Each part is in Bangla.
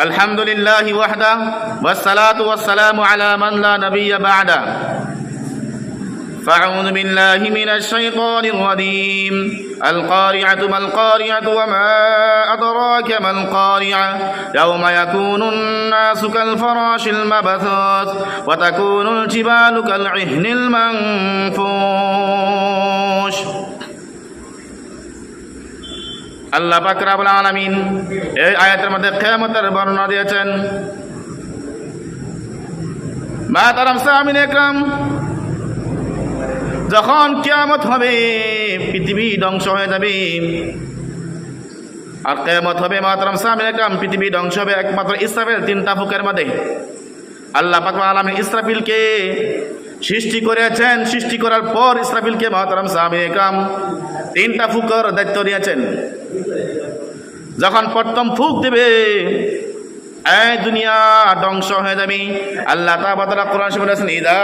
الحمد لله وحده والصلاة والسلام على من لا نبي بعده. فأعوذ بالله من الشيطان الرجيم. القارعة ما القارعة وما أدراك ما القارعة؟ يوم يكون الناس كالفراش المبثوث وتكون الجبال كالعهن المنفوش. আল্লাহ পাক রাব্বুল আলামিন এই আয়াতের মধ্যে কিয়ামতের বর্ণনা দিয়েছেন। সামিন যখন কিয়ামত হবে, পৃথিবী ধ্বংস হয়ে যাবে। আর কেয়ামত হবে মাতরম সামিন একরাম, পৃথিবী ধ্বংস হবে একমাত্র ইসরাফিল তিনটা ফুকের মধ্যে। আল্লাহ পাক আলামিন ইসরাফিলকে সৃষ্টি করেছেন। সৃষ্টি করার পর ইসরাফিলকে মহতরম সামিন একরাম তিনটা ফুকর দায়িত্ব দিয়েছেন যখন প্রথম ফুক দেবে, এই দুনিয়া ধ্বংস হয়ে যাবে। আল্লাহ তাআলা কোরআন বলেছেন, ইদা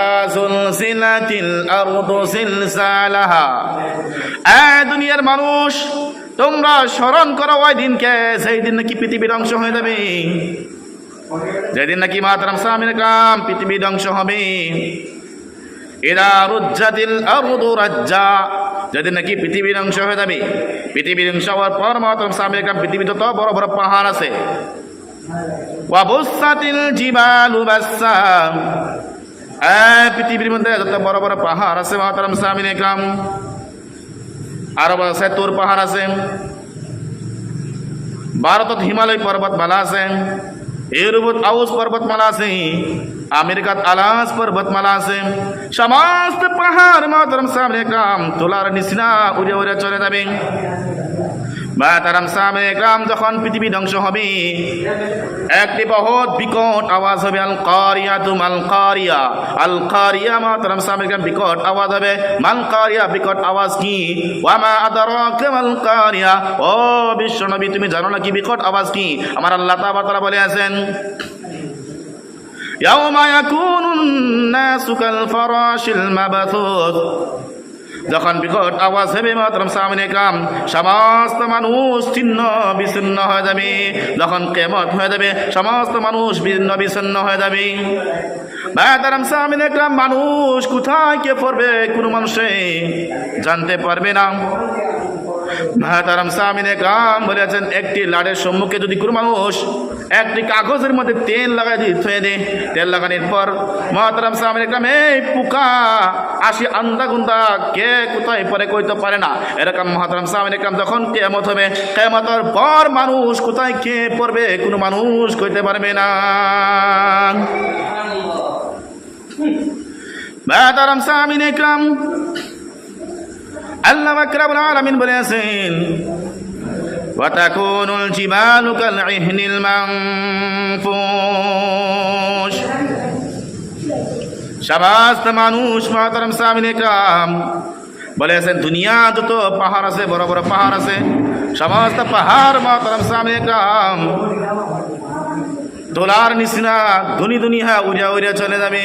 এই দুনিয়ার মানুষ, তোমরা স্মরণ করো ওই দিনকে, সেই দিন নাকি পৃথিবী ধ্বংস হয়ে যাবে। যেদিন নাকি মাতরম সামিন কাম পৃথিবী ধ্বংস হবে। এরা রুজ্জাতিল আরদু রাজ্জা। যেদিন নাকি পৃথিবীর অংশ হয়ে যাবে পৃথিবীর অংশ হওয়ার পর মাতরম সামিন কাম পৃথিবী যত বড় বড় পাহাড় আছে। ওয়াবুসাতিল জিবালু এই পৃথিবীর মধ্যে যত বড় বড় পাহাড় আছে মাতারাম সামিন একরাম আরও আছে তোর পাহাড় আছে। ভারতত হিমালয় পর্বতমালা আছে। ইউরোপত আউস পর্বতমালা আছে আমেরিকাত আলাস পর্বতমালা আছে সমস্ত পাহাড় মাতরম সামনে কাম তোলার নিচিনা উড়ে উড়ে চলে যাবে। বা তারাম সামে গ্রাম যখন পৃথিবী ধ্বংস হবে একটি বহুত বিকট আওয়াজ হবে আল কারিয়া তুম আল কারিয়া আল কারিয়া মা তারাম সামে গ্রাম বিকট আওয়াজ হবে মাল কারিয়া বিকট আওয়াজ কি ওয়ামা আদারাকা মাল কারিয়া ও বিশ্ব নবী তুমি জানো না কি বিকট আওয়াজ কি আমার আল্লাহ তাআলা বলে আছেন يوم يكون الناس كالفراش المبثوث যখন বিকট আওয়াজ হবে মাতরম সামনে কাম, সমস্ত মানুষ ছিন্ন, বিচ্ছিন্ন হয়ে যাবে। যখন কেমত হয়ে যাবে, সমস্ত মানুষ ভিন্ন বিচ্ছিন্ন হয়ে যাবে। মানুষ কোথায় কে পড়বে কোনো মানুষে জানতে পারবে না। বলেছেন, একটি লাড়ের সম্মুখে যদি কোনো মানুষ একটি কাগজের মধ্যে তেল লাগাই দিয়ে থয়ে তেল লাগানোর পর মহাতারাম সামিনে কাম এই পোকা, আসি আন্দা গুন্দা কে কোথায় পরে কইতে পারে না? এরকম মহাতারাম সামিনে কাম যখন কে কেমত হবে কেমতর পর মানুষ কোথায় কে পড়বে, কোনো মানুষ কইতে পারবে না। মহাতারাম সামিনে কাম আল্লাহ আকরাবুল আলামিন বলেছেন وتكون الجبال كالعهن المنفوش সমস্ত মানুষ মহাতারাম সামিনে কাম বলেছেন দুনিয়া যত পাহাড় আছে বড় বড় পাহাড় আছে সমস্ত পাহাড় মহাতারাম সামিনে কাম দোলার নিচিনা ধনী দুনিয়া উড়িয়া উড়িয়া চলে যাবে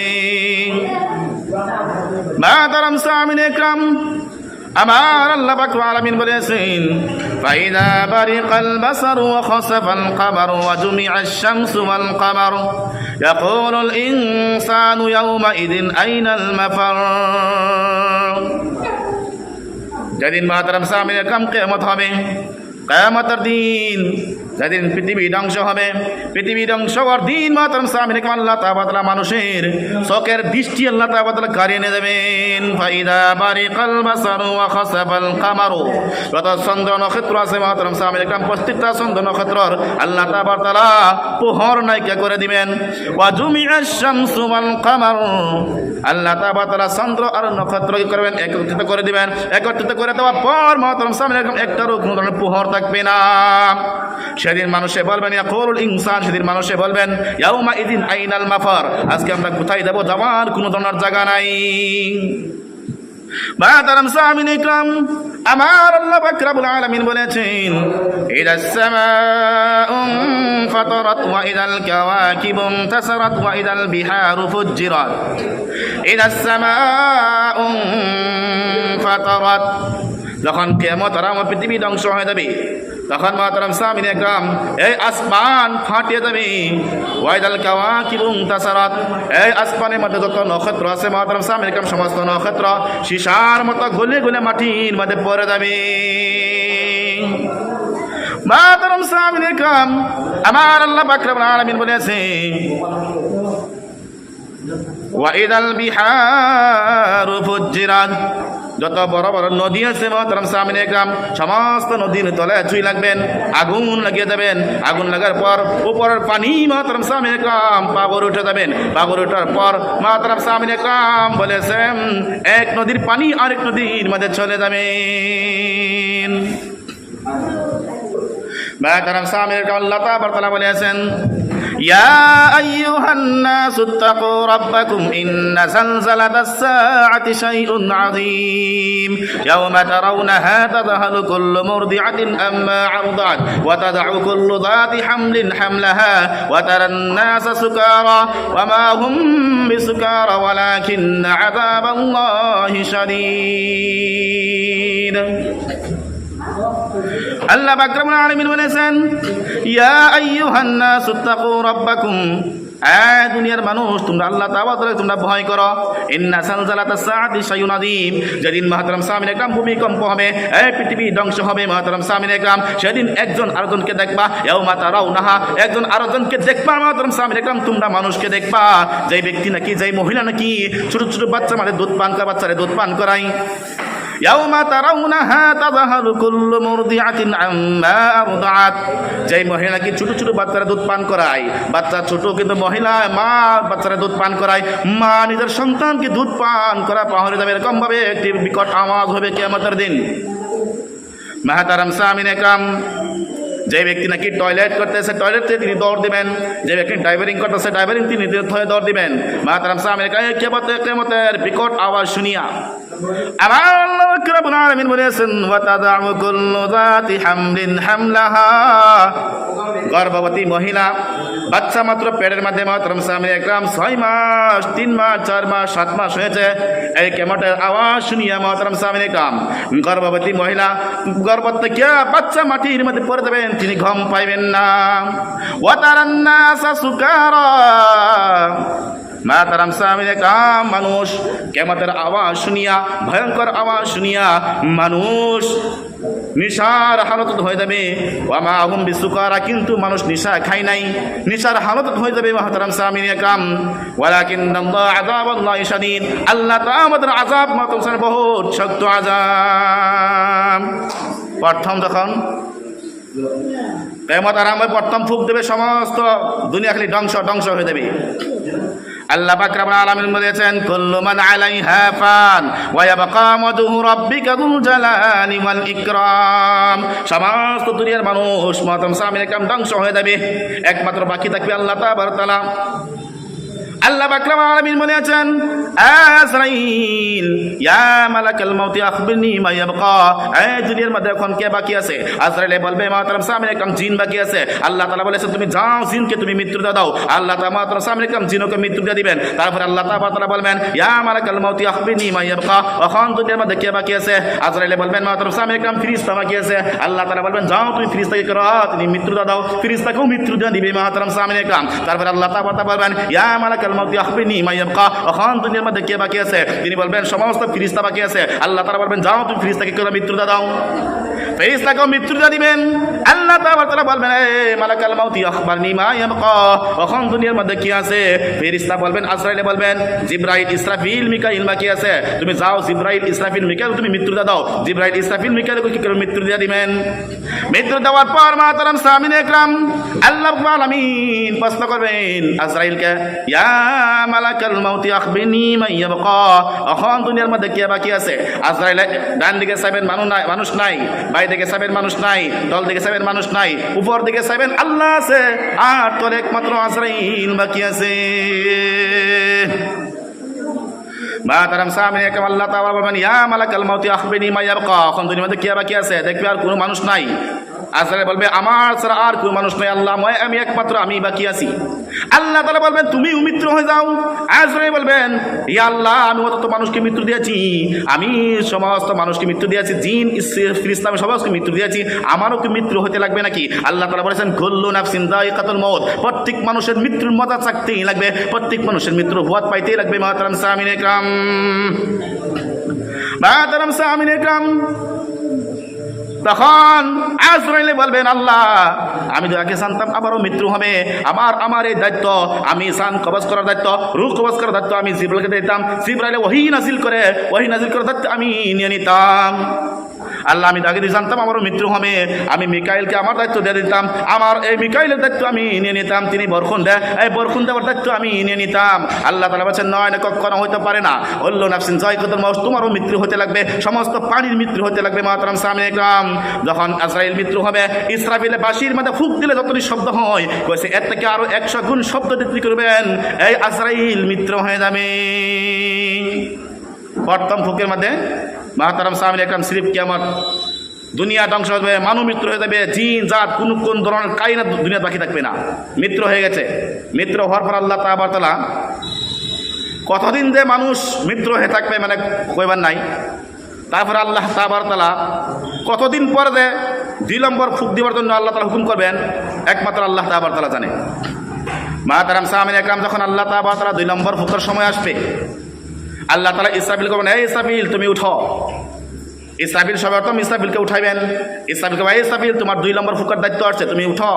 মহাতারাম সামিনে কাম আমার আল্লাহ পাক আলামিন বলেছেন ফাইদা বারিকাল বাসার ওয়া খাসাফাল কামার ওয়া জুমিআশ শামসু ওয়াল কামার ইয়াকুলুল ইনসানু ইয়াওমাইদিন আইনাল মাফার যেদিন মাতারাম সামনে কাম কিয়ামত হবে কিয়ামতের দিন যেদিন পৃথিবী ধ্বংস হবে, পৃথিবী ধ্বংস হওয়ার দিন মাতারাম সামনে কাম আল্লাহ তাআলা মানুষের চোখের দৃষ্টি আল্লাহ তাআলা কারিয়ে নিয়ে যাবেন। ফাইদা বারিকাল বাসারু ওয়া খাসাফাল কামারু। যত চন্দ্র নক্ষত্র আছে মাতারাম সামনে কাম প্রত্যেকটা চন্দ্র নক্ষত্রর আল্লাহ তাআলা পোহর নাইকা করে দিবেন। ওয়া জুমিআশ শামসু ওয়াল কামার। আল্লাহ তাআলা চন্দ্র আর নক্ষত্র কি করবেন? একত্রিত করে দিবেন। একত্রিত করে দেওয়ার পর মাতারাম সামনে কাম একটারও কোনো ধরনের পোহর থাকবে না। সেদিন মানুষে বলবেন, ইয়াকুলুল ইনসান, সেদিন মানুষে বলবেন, ইয়াউমা ইদিন আইনাল মাফার, আজকে আমরা কোথায় যাব যাওয়ার কোনো ধরনের জায়গা নাই। মাতারাম সামিন ইকরাম আমার আল্লাহ পাক রব্বুল আলামিন বলেছেন ইদাস সামাউ ফাতারাত ওয়া ইদাল কাওয়াকিবু ইনতাসারাত ওয়া ইদাল বিহারু ফুজ্জিরাত। যখন কেমত আর আমার পৃথিবী ধ্বংস হয়ে যাবে, তখন মাতারাম সামিন একরাম, এই আসমান ফাটিয়ে যাবে ওয়াইদাল কাওয়া কিবুং তাসারাত এই আসমানের মধ্যে যত নক্ষত্র আছে মাতারাম সামিন একরাম, সমস্ত নক্ষত্র সীসার মতো গলে গলে মাটির মধ্যে পড়ে যাবে। মাতারাম সামিন একরাম, আমার আল্লাহ বাকরাম আলামিন বলেছে ওয়াইদাল বিহার যত বড় বড় নদী আছে, মহতরম সামনে গ্রাম সমস্ত নদীর তলে চুই লাগবেন, আগুন লাগিয়ে দেবেন। আগুন লাগার পর উপরের পানি মহতরম সামনে গ্রাম পাগর উঠে যাবেন। পাগর উঠার পর মহতরম সামনে গ্রাম বলেছেন, এক নদীর পানি আরেক নদীর মধ্যে চলে যাবেন। মহতরম সামনে গ্রাম আল্লাহ তাআলা বলেছেন يا أيها الناس اتقوا ربكم إن زلزلة الساعة شيء عظيم. يوم ترونها تذهل كل مرضعة أما أرضعت وتدع كل ذات حمل حملها وترى الناس سكارى وما هم بسكارى ولكن عذاب الله شديد. আল্লাহ বাকরামুল আলামিন বলেছেন, ইয়া আইয়ুহান নাস তাকু রাব্বাকুম। দুনিয়ার মানুষ, তোমরা আল্লাহ তাআলা তোমরা ভয় করো। ইন্না সালজালাতাস সাআতি শাইউন আযীম। যেদিন মহতরম সামিন একরাম ভূমিকম্প হবে এই পৃথিবী ধ্বংস হবে মহতরম সামিন একরাম। সেদিন একজন আরেকজনকে দেখবা, ইয়াউমা তারাউনাহা। একজন আরেকজনকে দেখবা, মহতরম সামিন একরাম। তোমরা মানুষকে দেখবা, যেই ব্যক্তি নাকি, যেই মহিলা নাকি, ছোট ছোট বাচ্চা মানে দুধ পান করা, বাচ্চারে দুধ পান করাই ইয়াউমা তারাউনাহা তাযাহালু ছোট ছোট বাচ্চারা দুধ পান করায়, বাচ্চা ছোট কিন্তু মহিলা, মা বাচ্চারা দুধ পান করায়, মা নিজের সন্তানকে দুধ পান করা পাহরে যাবে এরকমভাবে একটি বিকট আওয়াজ হবে কিয়ামতের দিন। মাহাতারাম সামিন একরাম যে ব্যক্তি নাকি টয়লেট করতেছে, টয়লেটে তিনি দৌড় দিবেন। যে ব্যক্তি ড্রাইভারিং করতেছে, ড্রাইভারিং তিনি দৌড় দিবেন। মাতারাম আমেরিকায় কেমতে কেমতের বিকট আওয়াজ শুনিয়া। হামলাহা। গর্ভবতী মহিলা বাচ্চা মাত্র পেটের মাধ্যমে মাত্র স্বামী একরাম। ছয় মাস, তিন মাস, চার মাস, সাত মাস হয়েছে। এই কেমটের আওয়াজ শুনিয়া মহতরম স্বামী একরাম। গর্ভবতী মহিলা গর্ভত কে বাচ্চা মাটির মধ্যে পড়ে দেবেন তিনি ঘম পাইবেন না। ওয়াতারান্না সুকারা। মা তারাম সামিনে কাম মানুষ কেমতের আওয়াজ শুনিয়া, ভয়ঙ্কর আওয়াজ শুনিয়া মানুষ নিশার হালত হয়ে যাবে। ওয়ামা আহুম বিসুকারা, কিন্তু মানুষ নিশা খাই নাই। নিশার হালত হয়ে যাবে মাহতারাম সামিনে কাম ওয়ালাকিন আযাব আল্লাহ শাদীদ। আল্লাহ তাআলা আমাদের আযাব মাতম বহুত শক্ত আযাব। প্রথম যখন কেমত আরামে প্রথম ফুক দেবে সমস্ত, দুনিয়া খালি ধ্বংস ধ্বংস হয়ে যাবে। আল্লাহ পাক রব্বুল আলামিন বলেছেন, কুল্লু মান আলাইহা ফান, ওয়া ইয়াবকা মাদহু রাব্বিকা যুল জালালি ওয়াল ইকরাম। সমস্ত দুনিয়ার মানুষ মাতাম সামিন কাম ধ্বংস হয়ে যাবে। একমাত্র বাকি থাকবে আল্লাহ তাআলা। আল্লাহ বাকরাম আলামিন বলে আছেন আজরাইল, ইয়া মালাকাল মাউতি, আখবিরনি মা ইয়াবকা। এই দুনিয়ার মধ্যে এখন কে বাকি আছে? আজরাইলে বলবে, মাতারাম সামনে কাম জিন বাকি আছে। আল্লাহ তাআলা বলেছেন তুমি যাও জিনকে, তুমি মৃত্যু দাও। আল্লাহ তাআলা মাতারাম সামনে কাম জিনকে মৃত্যু দিবেন। তারপর আল্লাহ তাআলা বলবেন, ইয়া মালাকাল মাউতি, আখবিরনি মা ইয়াবকা। এখন দুনিয়ার মধ্যে কে বাকি আছে? আজরাইলে বলবেন, মাতারাম সামনে কাম ফিরিস্তা বাকি আছে। আল্লাহ তাআলা বলবেন, যাও তুমি ফিরিস্তাকে করো, তুমি মৃত্যু দাও। ফিরিস্তাকেও মৃত্যু দিবে মাতারাম সামনে কাম। তারপর আল্লাহ তাআলা বলবেন, ইয়া মালাকাল মাউতি আখবিরনি মা ইয়াবকা এখন দুনিয়ার মধ্যে কে বাকি আছে? তিনি বলবেন, সমস্ত ফিরিস্তা বাকি আছে। আল্লাহ তারা বলবেন, যাও, তুমি ফিরিস্তাকে করে মৃত্যুদা দাও। ফেরিস্তাকেও মৃত্যুদা দিবেন। আল্লাহ তারা বলবেন, এ মালাকাল মাউতি, আখবারনি মা ইয়াবকা এখন দুনিয়ার মধ্যে কি আছে? ফেরিস্তা বলবেন, আজরাইলে বলবেন, জিব্রাইল, ইসরাফিল, মিকাইল বাকি আছে। তুমি যাও, জিব্রাইল, ইসরাফিল মিকাইল তুমি মৃত্যুদা দাও জিব্রাইল, ইসরাফিল, মিকাইলকে কি করে মৃত্যু দিবেন। মৃত্যু দেওয়ার পর মা তারাম সামিন একরাম, আল্লাহ আলামিন, প্রশ্ন করবেন আজরাইলকে, ইয়া মালাকাল মাউতি আখবিরনি মা ইয়াবকা। এখন দুনিয়ার মধ্যে কে বাকি আছে? আজরাইল ডান দিকে সাবেন মানুষ নাই মানুষ নাই, বাই দিকে মানুষ নাই, দল দিকে সাবেন মানুষ নাই, উপর দিকে সাবেন আল্লাহ আছে, আর তোর একমাত্র আজরাইল বাকি আছে। মা তারাম সামনে একে আল্লাহ তাআলা বলবেন, ইয়া মালাকাল মাউতি আখবিরনি মা ইয়াবকা। এখন দুনিয়ার মধ্যে কে বাকি আছে? দেখবি আর কোনো মানুষ নাই। আজরাইল বলবে, আমার ছাড়া আর কেউ মানুষ নয়, আল্লাহ, ময় আমি একমাত্র আমি বাকি আছি। আল্লাহ তালা বলবেন তুমি মিত্র হয়ে যাও। আজরাইল বলবেন ই আল্লাহ, আমি অত মানুষকে মৃত্যু দিয়েছি। আমি সমস্ত মানুষকে মৃত্যু দিয়েছি, জিন ইসলামে সমস্ত মৃত্যু দিয়েছি। আমারও কি মৃত্যু হতে লাগবে নাকি? আল্লাহ তালা বলেছেন গল্লু নাফসিন কাতল মত প্রত্যেক মানুষের মৃত্যুর মজা চাকতেই লাগবে, প্রত্যেক মানুষের মৃত্যুর ভুয়াত পাইতেই লাগবে, মাতারাম সামিন একরাম। মাতারাম সামিন একরাম। তখন আজরাইলে বলবেন, আল্লাহ, আমি তো আগে জানতাম, আবারও মৃত্যু হবে। আমার আমার এই দায়িত্ব, আমি সান কবচ করার দায়িত্ব, রুহ কবজ করার দায়িত্ব আমি জিব্রাইলকে দিতাম। জিব্রাইলে ওহি নাজিল করে, ওহি নাজিল করার দায়িত্ব আমি নিয়ে নিতাম। আল্লাহ, আমি আগে দিয়ে জানতাম, আমারও মৃত্যু হবে। আমি মিকাইলকে আমার দায়িত্ব দিয়ে দিতাম। আমার এই মিকাইলের দায়িত্ব আমি নিয়ে নিতাম। তিনি বরখুন দেয় এই বরখুন দেওয়ার দায়িত্ব আমি নিয়ে নিতাম। আল্লাহ তালা বলছেন, নয় না কখনো হইতে পারে না। অল্ল নাফসিন, জয় কত মাস তোমারও মৃত্যু হতে লাগবে। সমস্ত পানির মৃত্যু হতে লাগবে মাতরাম সামনে গ্রাম যখন আজরাইল মৃত্যু হবে ইসরাফিলে বাসির মধ্যে ফুক দিলে যতটি শব্দ হয় কয়েছে এর থেকে আরও একশো গুণ শব্দ দিতে করবেন। এই আজরাইল মিত্র হয়ে যাবে। প্রথম ফুকের মধ্যে মাহাতারাম সামিল একরাম স্লিপ কিয়ামত, দুনিয়া ধ্বংস হয়ে যাবে মানুষ মৃত্যু হয়ে যাবে, জিন, জাত, কোন কোন ধরনের কাইনা দুনিয়া বাকি থাকবে না। মিত্র হয়ে গেছে। মিত্র হওয়ার পর আল্লাহ তালা কতদিন যে মানুষ মিত্র হয়ে থাকবে মানে কইবার নাই। তারপরে আল্লাহ তালা কতদিন পরে যে দুই নম্বর ফুক দিবার জন্য আল্লাহ তালা হুকুম করবেন, একমাত্র আল্লাহ তালা জানে। মা তারাম সামিন একরাম যখন আল্লাহ তালা দুই নম্বর ফুকের সময় আসবে, আল্লাহ তালা ইসরাফিল করবেন এই ইসরাফিল, তুমি উঠো। ইসরাফিল সবাই অর্থম ইসরাফিলকে উঠাইবেন। ইসরাফিলকে ভাই ইসরাফিল, তোমার দুই নম্বর ফুকার দায়িত্ব আছে, তুমি উঠো।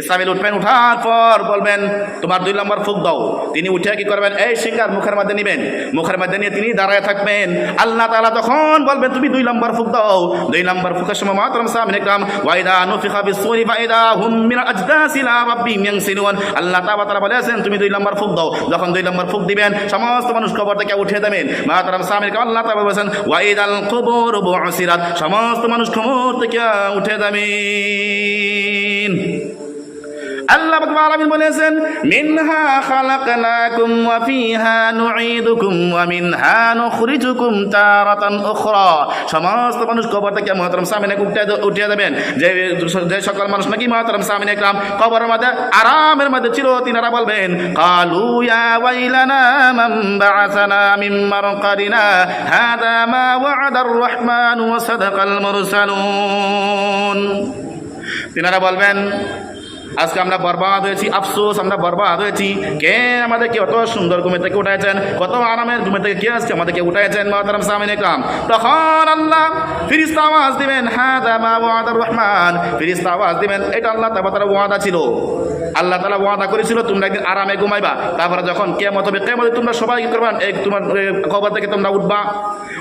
ইসরাফিল উঠবেন উঠার পর বলবেন, তোমার দুই নম্বর ফুক দাও। তিনি উঠে কি করবেন? এই সিঙ্গার মুখের মধ্যে নেবেন। মুখের মধ্যে নিয়ে তিনি দাঁড়ায় থাকবেন। আল্লাহ তালা তখন বলবেন, তুমি দুই নম্বর ফুক দাও। দুই নম্বর ফুকের সময় মাতরম সামিন একরাম, ওয়াইদা নুফিখা বিসুরি ফাইদা হুম মিন আজদাসিলা রাব্বিহিম ইয়ানসিলুন আল্লাহ তাআলা বলেছেন, তুমি দুই নম্বর ফুক দাও। যখন দুই নম্বর ফুক দিবেন, সমস্ত মানুষ কবর থেকে উঠে দেবেন। মাতরম সামিন একরাম আল্লাহ তাআলা বলেছেন, ওয়াইদাল কুবুর বুসিরাত। সমস্ত মানুষ কবর থেকে উঠে যাবেন আল্লাহ পাক আলামিন বলেছেন, মিনহা খালাকনাকুম ওয়া ফিহা নুঈদুকুম ওয়া মিনহা নুখরিজুকুম তারাতান উখরা। সমস্ত মানুষ কবর থেকে মুহতারাম সামিনে উঠে উঠে যাবেন যে যে সকল মানুষ নাকি মুহতারাম সামিনে একরাম, কবরের মধ্যে, আরামের মধ্যে ছিল তিনারা বলবেন, কালু ইয়া ওয়াইলানা মান বাআসানা মিন মারকাদিনা, হাদা মা ওয়া'আদা আর-রাহমান ওয়া সাদাকাল মুরসালুন। তিনারা বলবেন আজকে আমরা বরবাদ হয়েছি, আফসোস, আমরা বরবাদ হয়েছি। কে আমাদেরকে অত সুন্দর ঘুমে থেকে উঠাইছেন? কত আরামের ঘুমে থেকে কে আজকে আমাদেরকে উঠাইছেন, মহাতারাম সামিন কাম তখন আল্লাহ ফিরিস্তা আওয়াজ দিবেন হ্যাঁ ওয়াদার রহমান। ফিরিস্তা আওয়াজ দিবেন, এটা আল্লাহ তাবাতার ওয়াদা ছিল। আল্লাহ তালা ওয়াদা করেছিল, তোমরা একদিন আরামে ঘুমাইবা। তারপরে যখন কেমত হবে কেমতে তোমরা সবাই কি করবা? এক তোমার খবর থেকে তোমরা উঠবা।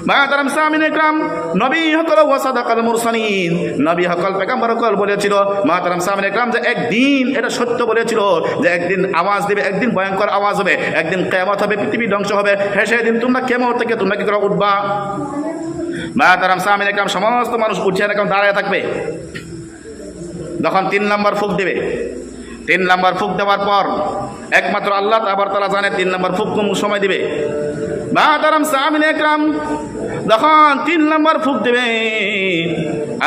মাতারাম সামিন একরাম নবী হকল ওয়াসাদাকাল মুরসালিন। নবী হকল পেগাম্বর হকল বলেছিল মাতারাম সামিন একরাম যে একদিন এটা সত্য বলেছিল, যে একদিন আওয়াজ দেবে, একদিন ভয়ঙ্কর আওয়াজ হবে, একদিন কেমত হবে, পৃথিবী ধ্বংস হবে। হ্যাঁ সেদিন তোমরা কেমন থেকে তোমরা কি করে উঠবা? মাতারাম সামিন একরাম সমস্ত মানুষ উঠিয়ে এরকম দাঁড়ায় থাকবে। যখন তিন নম্বর ফুক দেবে। তিন নম্বর ফুক দেওয়ার পর একমাত্র আল্লাহ আবার তালা জানে তিন নম্বর ফুক কোন সময় দিবে। মাতারাম সামিন একরাম যখন তিন নম্বর ফুক দেবে,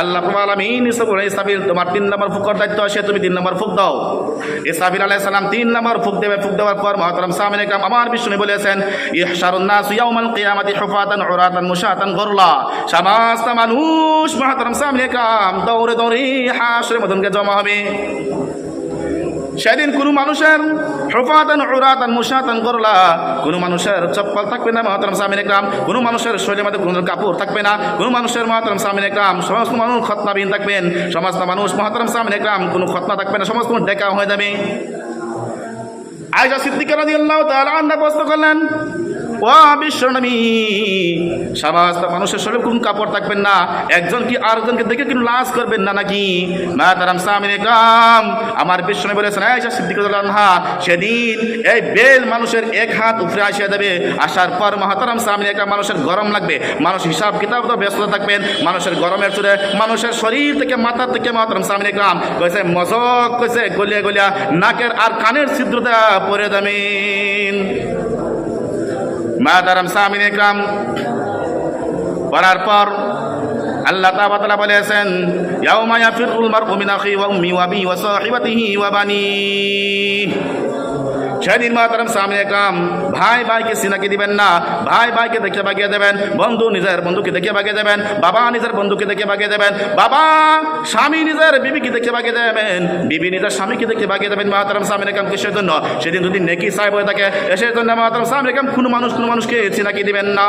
আল্লাহ আলমিন ইসাবিল তোমার তিন নম্বর ফুকর দায়িত্ব আছে, তুমি তিন নম্বর ফুক দাও। ইসাবিল আলাইহিস সালাম তিন নম্বর ফুক দেবে, ফুক দেওয়ার পর মহতরম সামিন একরাম আমার বিষ্ণু বলেছেন, ইহশারুন নাস ইয়াউমাল কিয়ামাতি হুফাতান উরাতান মুশাতান গরলা। সমস্ত মানুষ মহতরম সামিন একরাম দৌড়ে দৌড়ে হাসরে মদনকে জমা হবে। সেদিন কোনো মানুষের হফাতান উরাতান মুসাতান করলা। কোনো মানুষের চপ্পল থাকবে না, মহাতরম সামিন একরাম। কোনো মানুষের শরীরের মধ্যে কোনো কাপড় থাকবে না। কোনো মানুষের, মহাতরম সামিন একরাম, সমস্ত মানুষ খতনাবিহীন থাকবেন। সমস্ত মানুষ, মহাতরম সামিন একরাম, কোনো খতনা থাকবে না, সমস্ত ডেকা হয়ে যাবে। আয়সা সিদ্দিকার রাজি আল্লাহ আনহা প্রশ্ন করলেন ও বিশ্বনবী সমস্ত মানুষের শরীরে কোন কাপড় থাকবেন না, একজন কি আরেকজনকে দেখে কিন্তু লাশ করবেন না নাকি? মা তারাম সামিনে কাম, আমার বিশ্বনবী বলেছেন আনহা, সেদিন এই বেল মানুষের এক হাত উপরে আসিয়া দেবে আসার পর মহাতারাম সামিনে কাম, মানুষের গরম লাগবে, মানুষ হিসাব কিতাব তো ব্যস্ত থাকবেন, মানুষের গরমের চুরে মানুষের শরীর থেকে, মাথা থেকে মহাতারাম সামিনে কাম, কইছে, মজক কইছে, গলিয়া গলিয়া, নাকের আর কানের ছিদ্রতা পরে দামিন মাদারাম সামিন একরাম করার পর আল্লাহ তাআলা বলেছেন ইয়াউমা ইয়াফিরুল মারউ মিন আখি ওয়া উম্মি ওয়া আবি ওয়া সাহিবাতিহি ওয়া বানিহি সেদিন মাতারাম সামনে কাম ভাই ভাইকে সিনাকি দিবেন না, ভাই ভাইকে দেখে বাগিয়ে দেবেন, বন্ধু নিজের বন্ধুকে দেখে বাগিয়ে দেবেন, বাবা নিজের বন্ধুকে দেখে বাগিয়ে দেবেন, বাবা স্বামী নিজের বিবিকে দেখে বাগিয়ে দেবেন, বিবি নিজের স্বামীকে দেখে বাগিয়ে দেবেন মাতারাম সামনে কাম কিসের জন্য? সেদিন যদি নেকি সাহেব হয়ে থাকে, এসের জন্য মাতারাম সামনে কাম কোনো মানুষ, কোনো মানুষকে সিনাকি দিবেন না।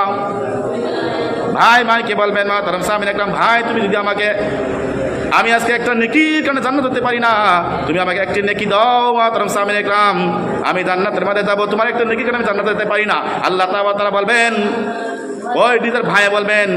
ভাই ভাইকে বলবেন মাতারাম সামনে কাম ভাই, তুমি যদি আমাকে আমি আজকে একটা নেকির কারণে জান্নাত হতে পারি না। তুমি আমাকে একটি নেকি দাও মাতরম সামিন একরাম। আমি জান্নাতের মধ্যে যাব, তোমার একটা নেকির কারণে আমি জান্নাত হতে পারি না। আল্লাহ তাআলা বলবেন, ওই নিজের ভাই বলবেন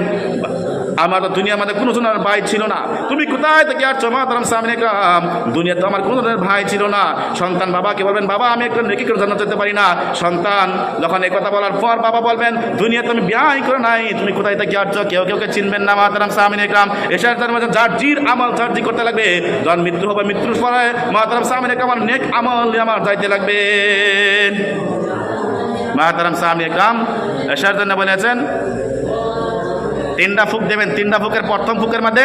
আমার তো দুনিয়ার মধ্যে কোনো জনের ভাই ছিল না। তুমি কোথায় থেকে আসছো, মাতরম সামিন কাম দুনিয়া তো আমার কোনো জনের ভাই ছিল না। সন্তান বাবাকে বলবেন, বাবা, আমি একটা নেকি করে জানা যেতে পারি না। সন্তান যখন এই কথা বলার পর বাবা বলবেন দুনিয়া তুমি বিয়াই করে নাই। তুমি কোথায় থেকে আসছো? কেউ কেউ কে চিনবেন না, মাতারাম সামিন একরাম। এসার তার মাঝে যার জির আমল, যার জি করতে লাগবে, যখন মৃত্যু হবে, মৃত্যুর পরে মাতারাম সামিন একরাম আমার নেক আমল আমার যাইতে লাগবে। মা মাতারাম সামিন কাম এসার জন্য বলেছেন তিনটা ফুক দেবেন, তিনটা ফুকের প্রথম ফুকের মধ্যে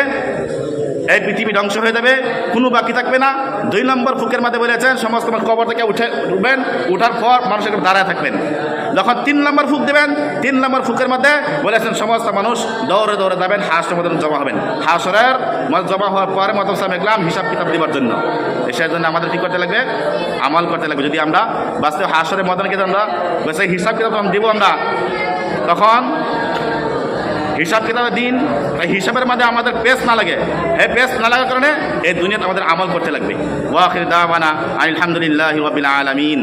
এই পৃথিবী ধ্বংস হয়ে যাবে, কোনো বাকি থাকবে না। দুই নম্বর ফুকের মধ্যে বলেছেন, সমস্ত কবর থেকে উঠে উঠবেন উঠার পর মানুষ একটু দাঁড়ায় থাকবেন। যখন তিন নম্বর ফুক দেবেন, তিন নম্বর ফুকের মধ্যে বলেছেন, সমস্ত মানুষ দৌড়ে দৌড়ে যাবেন হাঁসের মতন জমা হবেন। হাঁসরের জমা হওয়ার পরে মতন সামেকলাম হিসাব কিতাব দেওয়ার জন্য। সেই জন্য আমাদের কী করতে লাগবে? আমল করতে লাগবে। যদি আমরা বাস্তবে হাঁসরের মতন কিন্তু আমরা সেই হিসাব কিতাব দিব আমরা, তখন হিসাব কিতাবের দিন তাই হিসাবের মাঝে আমাদের পেস না লাগে। এই পেস না লাগার কারণে এই দুনিয়াতে আমাদের আমল করতে লাগবে। ওয়াখির দাওয়ানা আলহামদুলিল্লাহ আলামিন।